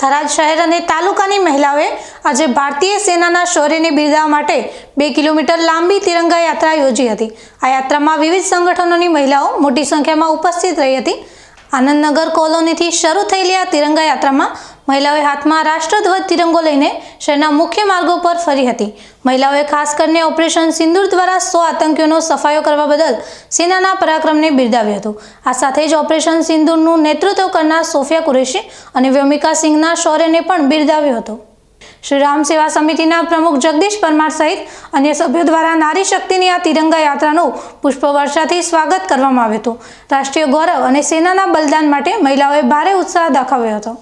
થરાદ શહેર અને તાલુકાની મહિલાઓએ આજે ભારતીય સેનાના શૌર્યને બિરદાવવા માટે બે કિલોમીટર લાંબી તિરંગા યાત્રા યોજી હતી. આ યાત્રામાં વિવિધ સંગઠનોની મહિલાઓ મોટી સંખ્યામાં ઉપસ્થિત રહી હતી. આનંદનગર કોલોનીથી શરૂ થયેલી આ તિરંગા યાત્રામાં મહિલાઓએ હાથમાં રાષ્ટ્રધ્વજ તિરંગો લઈને શહેરના મુખ્ય માર્ગો પર ફરી હતી. મહિલાઓએ ખાસ કરીને ઓપરેશન સિંદૂર દ્વારા સો આતંકીઓનો સફાયો કરવા બદલ સેનાના પરાક્રમને બિરદાવ્યું હતું. આ સાથે જ ઓપરેશન સિંદૂરનું નેતૃત્વ કરનાર સોફિયા કુરેશી અને વ્યોમિકા સિંહના શૌર્યને પણ બિરદાવ્યું હતું. શ્રી રામ સેવા સમિતિના પ્રમુખ જગદીશ પરમાર સહિત અન્ય સભ્યો દ્વારા નારી શક્તિની આ તિરંગા યાત્રાનું પુષ્પવર્ષાથી સ્વાગત કરવામાં આવ્યું હતું. રાષ્ટ્રીય ગૌરવ અને સેનાના બલિદાન માટે મહિલાઓએ ભારે ઉત્સાહ દાખવ્યો હતો.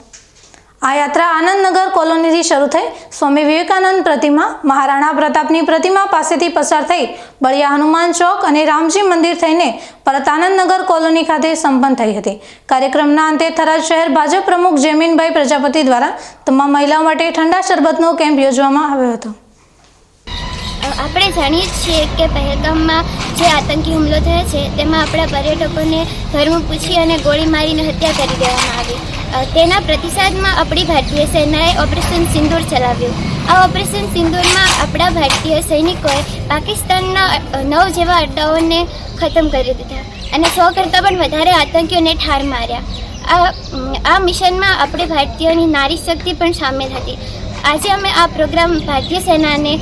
આ યાત્રા આનંદનગર કોલોનીથી શરૂ થઈ સ્વામી વિવેકાનંદ પ્રતિમા, મહારાણા પ્રતાપની પ્રતિમા પાસેથી પસાર થઈ બળિયા હનુમાન ચોક અને રામજી મંદિર થઈને પરત આનંદનગર કોલોની ખાતે સંપન્ન થઈ હતી. કાર્યક્રમના અંતે થરાદ શહેર ભાજપ પ્રમુખ જેમીનભાઈ પ્રજાપતિ દ્વારા તમામ મહિલાઓ માટે ઠંડા શરબતનો કેમ્પ યોજવામાં આવ્યો હતો. આપણે જાણીએ છીએ કે પહેલગામમાં જે આતંકી હુમલો થયો છે, તેમાં આપણા પર્યટકોને ધર્મ પૂછી અને ગોળી મારીને હત્યા કરી દેવામાં આવી. તેના પ્રતિસાદમાં આપણી ભારતીય સેનાએ ઓપરેશન સિંદૂર ચલાવ્યું. આ ઓપરેશન સિંદૂરમાં આપણા ભારતીય સૈનિકોએ પાકિસ્તાનના નવ જેવા અડ્ડાઓને ખતમ કરી દીધા અને સો કરતાં પણ વધારે આતંકીઓને ઠાર માર્યા. આ આ મિશનમાં આપણે ભારતીયોની નારી શક્તિ પણ સામેલ હતી. આજે અમે આ પ્રોગ્રામ ભારતીય સેનાને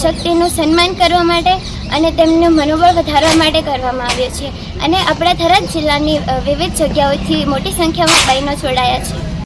શક્તિનું સન્માન કરવા માટે અને તેમનું મનોબળ વધારવા માટે કરવામાં આવ્યો છે. અને આપણા થરાદ જિલ્લાની વિવિધ જગ્યાઓથી મોટી સંખ્યામાં બહેનો જોડાયા છે.